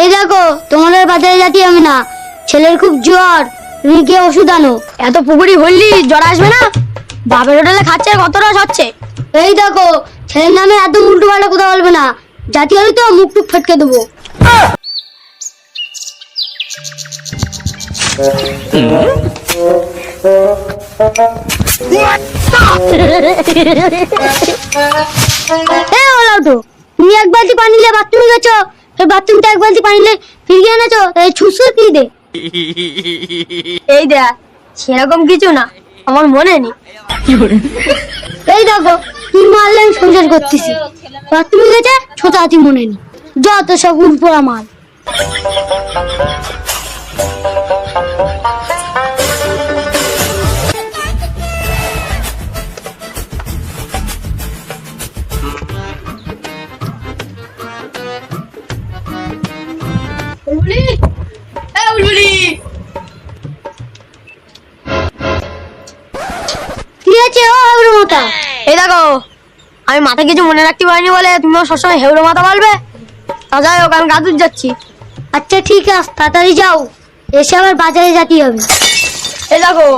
এই দেখো, তোমাদের বাজারে যাচ্ছি আমি না। ছেলের খুব জ্বর, তুমি ওষুধ আনো। এত পুকুরি হইলি জ্বর আসবে না? বাপের হোটেলে খাচ্ছে কত রস হচ্ছে? এই দেখো, ছেলের নামে এত উল্টো পাল্টা কথা বলবে না। জাতি হলে তো মুখ টুক ফটকে দেবো। তুমি এক বালতি পানি নিয়ে বাথরুমে গেছো? এই বাথরুমটা এক বালতি পানি ফিরিয়ে এনেছো, এই ছুসুর কি দে এই দেখ, সেরকম কিছু না, আমার মনে নেই। এই দেখো তুই মারলে আমি সংসার করতেছি। বাথরুমে গেছে ছোট হাতি মনে নেই। যত সব উল্পোড়া মাল এই দেখো আমি মাথা কিছু মনে রাখতে পারিনি বলে তুমিও সবসময় হেউড়ো মাথা বলবে? তা যাই হোক আমি গাদুর যাচ্ছি। আচ্ছা ঠিক আছে তাড়াতাড়ি যাও। এসে আবার বাজারে যেতে হবে। এই দেখো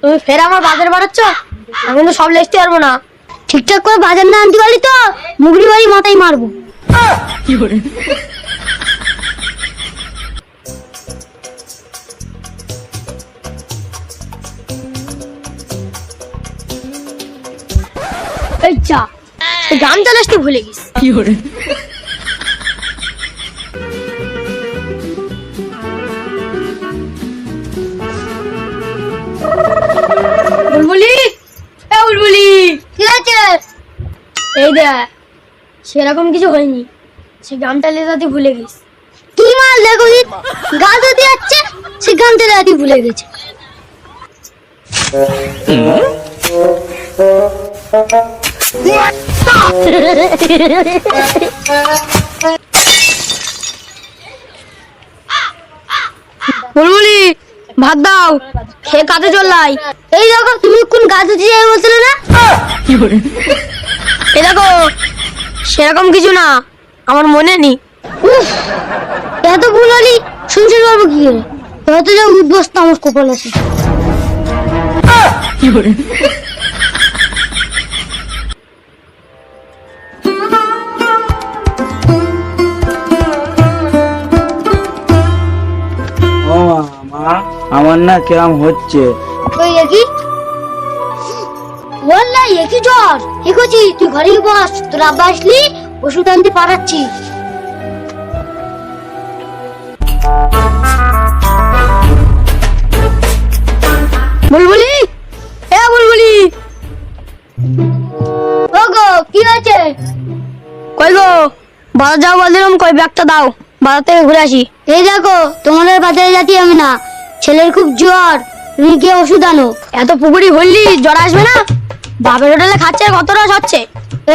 তুমি ফের আমার বাজার বাড়াচ্ছ? আমি কিন্তু সব লেখতে পারব না। ঠিকঠাক করে বাজার না আনতে পারলি তো মুগরি বাড়ি মাথায় মারবো। ভাই চা গ্রাম চলে আসতে ভুলে গেছিস। কি করে? বুলবুলি? এ এই দেখ সেরকম কিছু হয়নি। সে গানটা লেজাতে ভুলে গেছি কি মাল দেখো গান দিতে যাচ্ছে সে গামটা লেজাতে ভুলে গেছে। Mm-hmm. বুলবুলি, ভাত দাও। খেয়ে কাজে চললাই। এই দেখো, তুমি কোন গাছ যাবে বলছিলে না? এই দেখো, সেরকম কিছু না, আমার মনে নেই। এত ভুল হলি সংসার করব কি করে? হয়তো যা উদ্বস্ত আমার কপাল আছে। আমার না কিরম হচ্ছে? ওই একই? জ্বর। এগোছি তুই ঘরে বস। তোর আব্বা আসলি ওষুধ আনতে পারাচ্ছি বুলবুলি? এ বুলবুলি! ওগো কি হয়েছে? কই গো? বাজার যাও বলছিলাম কই ব্যাগটা দাও। বাজার থেকে ঘুরে আসি। এই দেখো তোমাদের বাজারে যাচ্ছি আমি না। ছেলের খুব জ্বর তুমি ওষুধ আনো। এত পুকুরি হলি জ্বর আসবে না? বাপের হোটেলে খাচ্ছে আর কত রস হচ্ছে?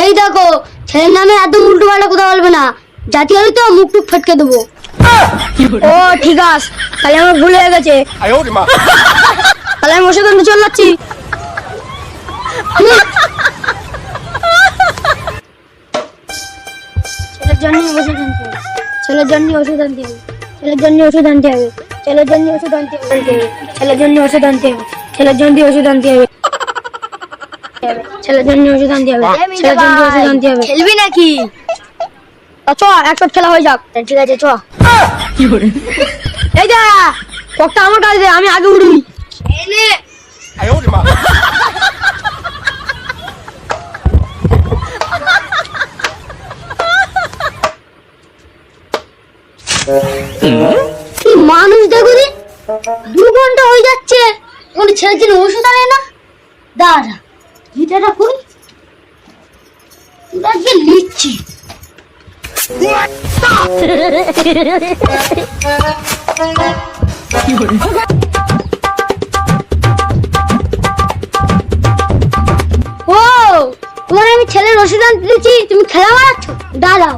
এই দেখো ছেলের নামে এত উল্টো পাল্টা কথা বলবে না। জাতি হলে তো মুখ টুক ফটকে দেবো। ও ঠিক আছে তাহলে আমার ভুল হয়ে গেছে। তাহলে আমি ওষুধ আনতে চলে যাচ্ছি। ছেলের জন্য ওষুধ আনতে হবে। ছেলের জন্য ওষুধ আনতে হবে। ছেলের জন্য ওষুধ আনতে হবে। ছেলের জন্য ওষুধ আনতে হবে। ছেলের জন্য ওষুধ আনতে হবে। ছেলের জন্য ওষুধ আনতে হবে। ছেলের জন্য ওষুধ আনতে হবে। ছেলের জন্য ওষুধ আনতে হবে। খেলবি নাকি? চ একটা খেলা হয়ে যাক। ঠিক আছে চ। এই যা ককটা আমার কাছে আমি আগে উঠবি। দু ঘণ্টা হয়ে যাচ্ছে। কোনো ছেলের ওষুধ আনে না। দাঁড়া, গিটারটা লিখছি তোমার আমি ছেলের ওষুধ আনতে দিচ্ছি তুমি খেলা মারাচ্ছ? দাঁড়াও।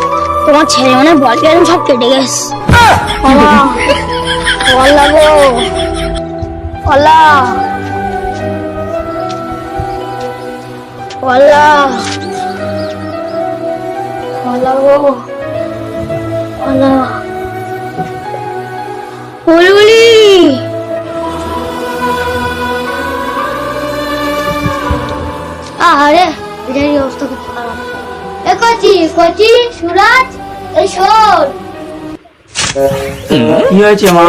আমার ছেলে মানে বল গেলেন সব কেটে গেছে। আরে অবস্থা খুব খারাপ এ কচি কচি, সুরাজ এই শোন। কি হয়েছে মা?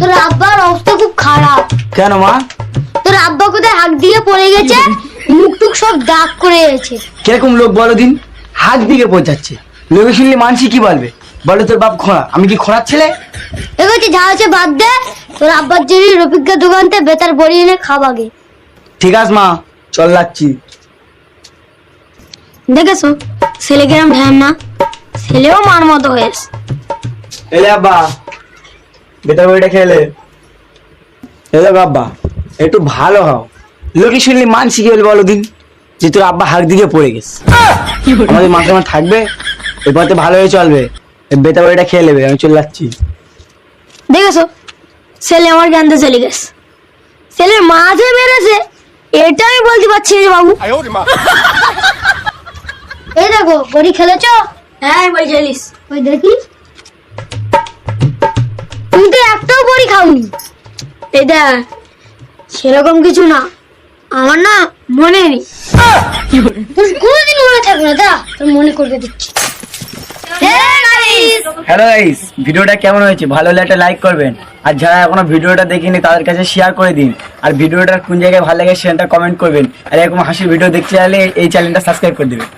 তোর আব্বার অবস্থা খুব খারাপ। কেন মা? তোর আব্বা কোথায় হাত দিয়ে পড়ে গেছে? মুখ টুক সব দাগ করে গেছে। কীরকম লোক বলো দিন? হাত দিকে পৌঁছাচ্ছে লোকে শুনলে মানসি কি বলবে? বলো তোর বাপ খোঁড়া। আমি কি খোঁড়ার ছেলে? যা হচ্ছে বাদ দে। তোর আব্বার জন্য রফিককে দোকানতে বেতার বড়ি এনে খাবাগে ঠিক আছে মা। চল লাগছি দেখেছ? ছেলে কিরম ঢ্যাম না? ছেলেও মার মতো হয়েছ। এলে আব্বা বেতার বইটা খেলে। এলে আব্বা একটু ভালো হও। লোকে শুনলে মানছি কি বলবে বলো দিন যে তোর আব্বা হাক দিকে পড়ে গেছে। আমাদের মাথা আমার থাকবে এরপর তো ভালো হয়ে চলবে বেতা বইটা খেয়ে নেবে আমি চলে যাচ্ছি। দেখেছ? ছেলে আমার গান্ধে চলে গেছে। ছেলের মাঝে বেড়েছে এটা আমি বলতে পারছি না বাবু। এই দেখো বড়ি খেলেছ? হ্যাঁ বড়ি খেলিস। ওই দেখি। তুমি তো একটাও বড়ি খাওনি। এই দেখ সেরকম কিছু না। আমার না মনে নেই। তোর কোনোদিন মনে থাকবে না দা তোর মনে করবে দিচ্ছি। হ্যালো গাইস ভিডিওটা কেমন হয়েছে? ভালো হলে একটা লাইক করবেন। আর যারা এখনও ভিডিওটা দেখিনি তাদের কাছে শেয়ার করে দিন। আর ভিডিওটা কোন জায়গায় ভালো লাগে সেটা কমেন্ট করবেন। আর এরকম হাসির ভিডিও দেখতে চাইলে এই চ্যানেলটা সাবস্ক্রাইব করে দিবেন।